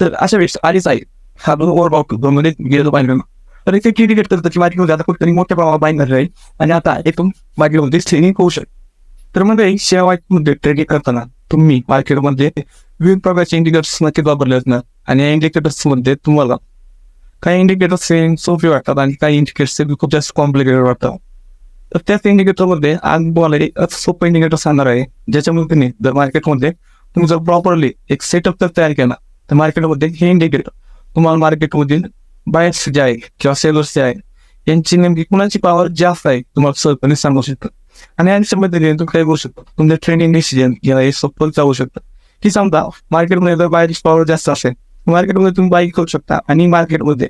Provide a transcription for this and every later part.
तर अशा वेळेस आधीच आहे हा दोन ओव्हरमध्ये गेलो पाहिजे तर इथे क्रिकेट करतं की मार्केटमध्ये आता कुठेतरी मोठ्या प्रमाणात बाईंग राहील आणि आता एकूण मार्केटमध्ये स्ट्रेनिंग होऊ शकते. तर मग शेअर मार्केटमध्ये ट्रेडिंग करताना तुम्ही मार्केटमध्ये विविध प्रकारचे इंडिकेटर्स नक्कीच वापरले असणार आणि या indicators मध्ये तुम्हाला काही इंडिकेटर्स हे सोपे वाटतात आणि काही इंडिकेटर्स खूप जास्त कॉम्प्लिकेटेड वाटतात. तर त्याच इंडिकेटरमध्ये आज बोलायला एक सोपं इंडिकेटर सांगणार आहे. ज्याच्यामध्ये तुम्ही जर मार्केटमध्ये तुम्ही जर प्रॉपरली एक सेटअप तर तयार केला. तर मार्केटमध्ये हे इंडिकेटर तुम्हाला मार्केटमधील बायर्स जे आहे किंवा सेलर्स जे आहे यांची नेमकी कुणाची पॉवर जास्त आहे तुम्हाला सहजपणे सांगू शकतं. आणि यांच्या पद्धतीने तुम्ही काय करू शकता? तुमचं ट्रेडिंग डिसिजन किंवा हे सोपं जाऊ शकतं. की समजा मार्केटमध्ये जर बायची पॉवर जास्त असेल मार्केटमध्ये तुम्ही बाय करू शकता. आणि मार्केटमध्ये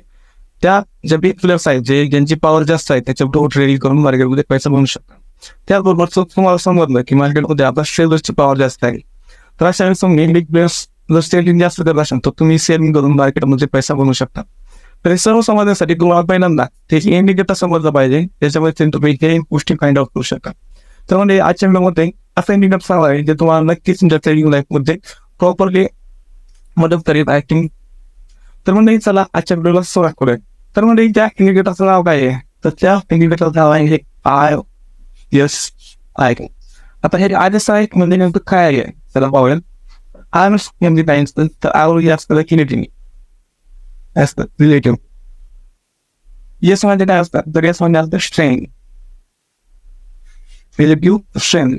त्या ज्या बिग प्लेयर्स आहेत जे ज्यांची पॉवर जास्त आहे त्याच्याबरोबर ट्रेडिंग करून मार्केटमध्ये पैसा बनवू शकता. त्याचबरोबर तुम्हाला समजलं की मार्केटमध्ये आपल्या शेअर्सची पॉवर जास्त आहे. तर अशा वेळेस तुम्ही बिग प्लेयर्स जर सेलिंग जास्त करत असाल तर तुम्ही सेलिंग करून मार्केटमध्ये पैसा बनवू शकता. तर हे सर्व समाजासाठी तुम्हाला पहिल्यांदा त्याची इंडिकेटर समजलं पाहिजे. त्याच्यामध्ये तुम्ही हे गोष्टी फाइंड आउट करू शकता. तर म्हणजे आजच्या व्हिडिओमध्ये असं इंडिकेटर सांगा आहे जे तुम्हाला नक्कीच तुमच्या ट्रेडिंग लाईफमध्ये प्रॉपरली मदत करेल आय थिंक तर म्हणजे चला आजच्या व्हिडिओला सुरुवात करूया. तर म्हणजे त्या इंडिकेटरचं नाव काय आहे? तर त्या इंडिकेटरचं नाव आहे आय यस आय आता हे आय एस आय म्हणजे नेमकं काय आहे? त्याला पाहूया. आय एम म्हणजे काय असतं तर आय असतं किनेटिंग असतं रिलेटिव्ह येस म्हणजे काय असतं तर येस म्हणजे असतं स्ट्रेंग रिलेटिव्ह स्ट्रेंग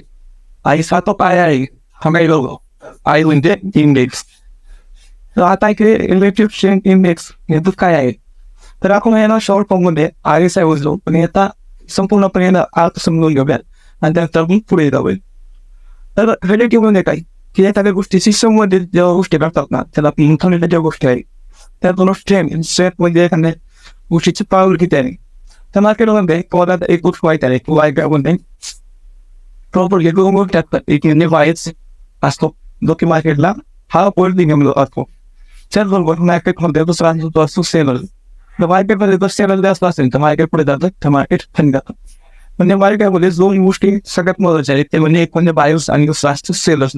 आई सातो काय आहे हा काही लोक आई म्हणजे इंडेक्स तर आता इकडे रिलेटिव्ह स्ट्रेंग इंडेक्स याचं काय आहे तर आपण याला शॉर्ट फॉर्म मध्ये आर एस आय वजलो पण आता संपूर्णपणे याला अर्थ समजून घेऊया आणि त्यानंतर मी पुढे जाऊया तर रिलेटिव्ह म्हणजे काय की एखाद्या गोष्टी सिस्टममध्ये जेव्हा गोष्टी करतात ना त्याला आपण ज्या गोष्टी आहेत त्या दोन स्ट्रेम स्ट्रेम म्हणजे एखाद्या गोष्टीची पावर किती आहे तर मार्केटमध्ये कोणाला एक गोष्ट वाईट आहे किंवा काय कोणते प्रॉपर दोन गोष्टी असतात एक म्हणजे वायच असतो जो की मार्केटला हा पॉईंट निघालो असतो त्याचबरोबर मार्केटमध्ये दुसरा जो असतो सेलर तर मार्केटमध्ये जर सेलर जास्त असेल तर मार्केट पुढे जातं तर मार्केट खाली जातं म्हणजे मार्केटमध्ये दोन गोष्टी सगळ्यात महत्त्वाच्या आहेत ते म्हणजे एक म्हणजे बायर्स आणि दुसरा असतो सेलर्स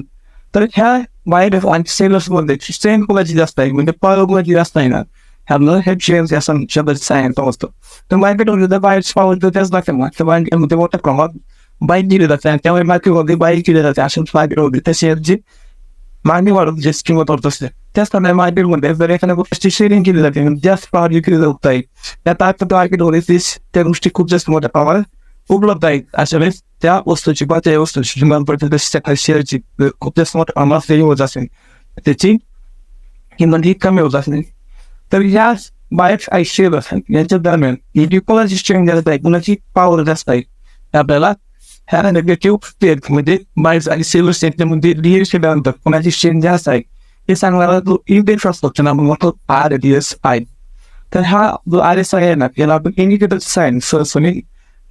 तर ह्या बाहेर आणि सेलर्समध्ये स्ट्रेंथ कोणाची जास्त आहे? म्हणजे पॉवर कोणाची जास्त आहे ना? ह्याला हे शेअर्स या शब्दाची सायन्स असतो तर मार्केटमध्ये जर बायर्स पॉवर जर जास्त लागते मग तर मार्केटमध्ये मोठ्या प्रमाणात बाईक दिली जाते. आणि त्यामुळे मार्केटमध्ये बाईक केली जाते. अशा मार्केटमध्ये त्या शेअरची मागणी वाढत जे किंमत वाढत असते. त्याच त्याचप्रमाणे मार्केटमध्ये जर एखाद्या गोष्टी शेअरिंग केली जाते म्हणजे जास्त पावर विक्री जात आहे त्या आता मार्केटमध्ये त्या गोष्टी खूप जास्त मोठ्या प्रमाणात उपलब्ध आहेत. अशा वेळेस त्या वस्तूची किंवा त्या वस्तूची किंमत पडते तशी त्या शेअरची खूप जास्त मोठ्या प्रमाणात सेलिंग होत असेल त्याची किंमत ही कमी होत असेल तर ह्या बायक्स आणि शेअर असेल यांच्या दरम्यान ही कोणाची स्ट्रेंथ जास्त आहे कोणाची पॉवर जास्त आहे आपल्याला ह्या नेगेटिव्ह स्टेट म्हणजे बायक्स आणि सेलर्स यांच्यामध्ये लिहिलेल्या नंतर कोणाची स्ट्रेंथ जास्त आहे हे सांगणारा जो इंडेक्स असतो त्यांना आपण म्हणतो आर डी एस आय तर हा जो आर एस आय आहे ना याला आपण इंडिकेटर सायन्स सहजपणे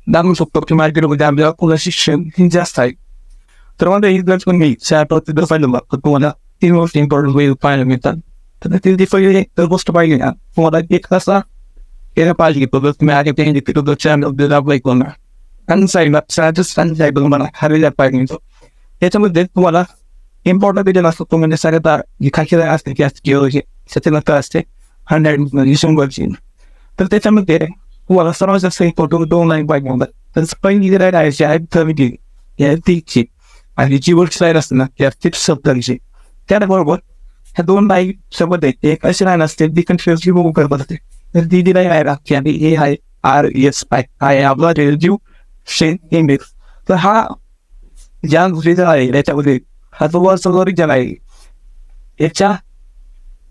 दाखवू शकतो की मार्केटमध्ये आपल्याला कोणाची शिक्षण हे जास्त आहे तर मला एक जर पण मी चार जर पाहिलं तर तुम्हाला तीन गोष्टी इम्पॉर्टंट होईल पाहायला मिळतात. तर ती जी पहिली तर गोष्ट पाहिजे ना तुम्हाला एक असा केला पाहिजे की तर तुम्ही आधी ते इंडिकेटर चॅनल दाबलाय कोणा आणि साईडला चार्जेस आणि साईड मला हरलेल्या पाहिजे त्याच्यामध्ये तुम्हाला इम्पॉर्टंट रिजन असतो तो म्हणजे सगळ्यात जी खाकी असते की असते किंवा त्याच्यानंतर असते. हंड्रेड शंभरची. तर त्याच्यामध्ये तुम्हाला सर्वात जास्त इम्पॉर्टंट दोन लाईन पाहिजे म्हणतात तर पहिली जी राईड आहे आहे थर्टी या तीसची आणि जी वर स्लाईड असते ना त्या फिफ्ट सत्तरची त्याबरोबर ह्या दोन लाईन सोबत आहेत एक अशी लाईन असते ती कन्फ्युजची बघू करत असते तर ती जी लाईन आहे ना की आणि हे आहे आर एस आय आहे आपला रिलेटिव्ह शेन इंडेक्स तर हा ज्या गोष्टीचा आहे त्याच्यामध्ये हा जो वर सगळं रिजन आहे याच्या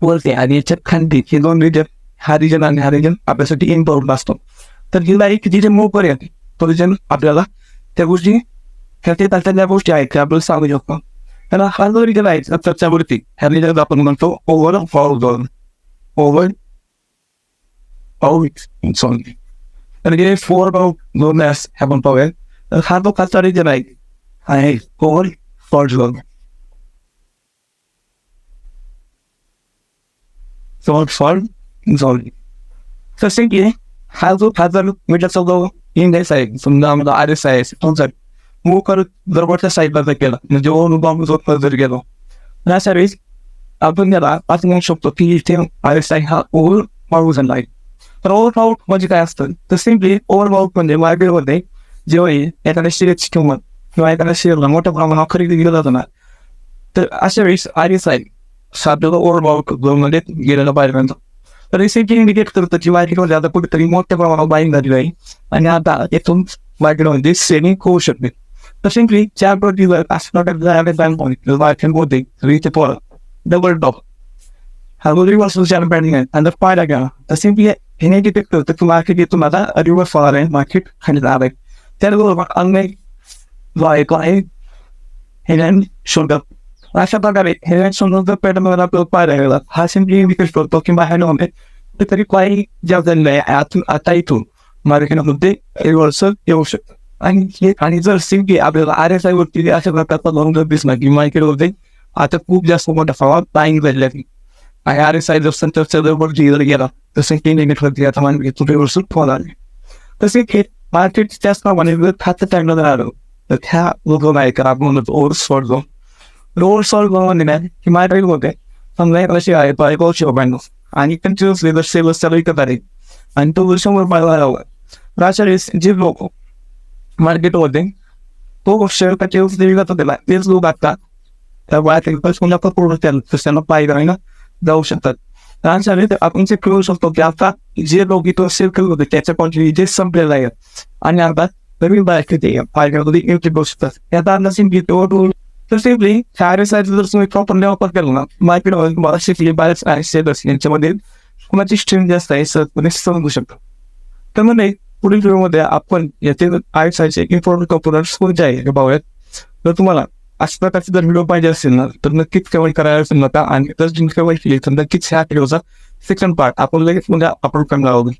वरती आणि याच्या खांदी हे दोन रिजन हा रिजन आणि हा रिजन आपल्यासाठी इम्पॉर्टंट असतो तर हिला एक जिथे मूव करेल तो रिजन आपल्याला त्या गोष्टी ह्या ते त्या गोष्टी आहेत त्या आपल्याला सांगू शकतो. त्याला हा जो रिजन आहे चर्चावरती ह्या रिजन आपण म्हणतो ओव्हर फॉर झोन ओव्हर पाऊल सॉरी तर हे फोर पाऊ झोन आपण पाहूया. तर हा जो खालचा रिजन आहे आहे over for zone fall fall zone तसे की हा जो खासदार मीटरचा जो इंडेक्स आहे समजा आम्हाला आर एस आहे समजा मूव करत जर साईडला जर केला. म्हणजे ओव्हर बॉम्ब जो जर गेलो. तर अशा वेळेस आपण त्याला असं म्हणू शकतो की इथे आर एस आय हा ओव्हर पाऊस झाला आहे. तर ओव्हर माउट म्हणजे काय असतं? तर सिम्पली ओव्हर माउट म्हणजे मार्केटमध्ये जेव्हा एखाद्या शेअरची किंमत किंवा एखाद्या शेअरला मोठ्या प्रमाणावर खरेदी केलं जातो ना तर अशा वेळेस आर एस आय साधलेला ओव्हर माउटमध्ये गेलेलं पाहिजे. तर रिसेंटली इंडिकेट करतं की मार्केटमध्ये आता कुठेतरी मोठ्या प्रमाणावर बाईंग झालेली आहे. आणि आता येथून मार्केटमध्ये सेलिंग होऊ शकते. तसेंटली चार प्रति जर असं मार्केटमध्ये इथे पोरं डबल टॉप हा जो रिव्हर्सल चार बँडिंग आहे. आणि पाहायला गेला तर सिम्पली हे डिटेक्ट करतं की मार्केट येथून आता रिव्हर्स होणार आहे. मार्केट खाली जाणार आहे. त्याचबरोबर अनेक जो आहे हे आहे हेलँड अशा प्रकारे हेलँड शोल्डरचा पॅटर्न आपल्याला पाहायला गेला हा सिम्पली इंडिकेट करतो की बाहेर तरी काही ज्या झालेलं आहे आतून आता इथून मार्केटमध्ये रिव्हर्सल येऊ शकतं आणि हे आणि जर सिम्पली आपल्याला आर एस आय वरती अशा प्रकारचा लॉंग जर दिसला की मार्केटमध्ये आता खूप जास्त मोठ्या प्रमाणात बाईंग झालेली आहे आणि आर एस आय जर संतरच्या जर वरती जर गेला तर सिम्पली निगेटवरती आता मार्केट रिव्हर्सल होणार नाही तसे हे मार्केट त्याचप्रमाणे जर खातं टाकलं जर आलं तर ह्या लोक आहे का आपण म्हणतो over salt zone solve salt zone म्हणजे काय की मार्केटमध्ये समजा एक अशी आहे तो एक आणि कंटिन्युअसली जर सेलर्स त्याला विकत आले आणि तो वर्षभर रुपयाला लावला तर अशा वेळेस जे लोक मार्केटमध्ये तो शेअर का विकत होते तेच लोक आता त्या वाटेल कोणा पण प्रोडक्ट त्याला त्यांना पाय करायला जाऊ शकतात तर अशा वेळेस आपण जे करू शकतो की आता जे लोक इथं सेल करत होते त्याच्या क्वांटिटी जे संपलेलं आहे आणि आता नवीन बाहेर ते पाहिजे एंट्री करू शकतात याचा अंदाज सिम्पली तो तर सिम्पली चार साईज जर तुम्ही प्रॉपरली वापर केला ना मार्केटमध्ये मला शिकली बाहेर आहे सेलर्स यांच्यामध्ये कुणाची स्ट्रेंथ जास्त आहे सर तुम्ही समजू शकता तर म्हणजे पुढील व्हिडिओमध्ये आपण याचे आय आयचे इम्पॉर्टंट कम्पोनंट्स कोणते आहे हे पाहूयात तर तुम्हाला अशा प्रकारचे जर व्हिडिओ पाहिजे असेल ना तर नक्कीच कमेंट करायला असेल नका आणि जर तुम्ही कमेंट केली तर नक्कीच ह्या व्हिडिओचा सेकंड पार्ट आपण लगेच म्हणजे अपलोड करणार आहोत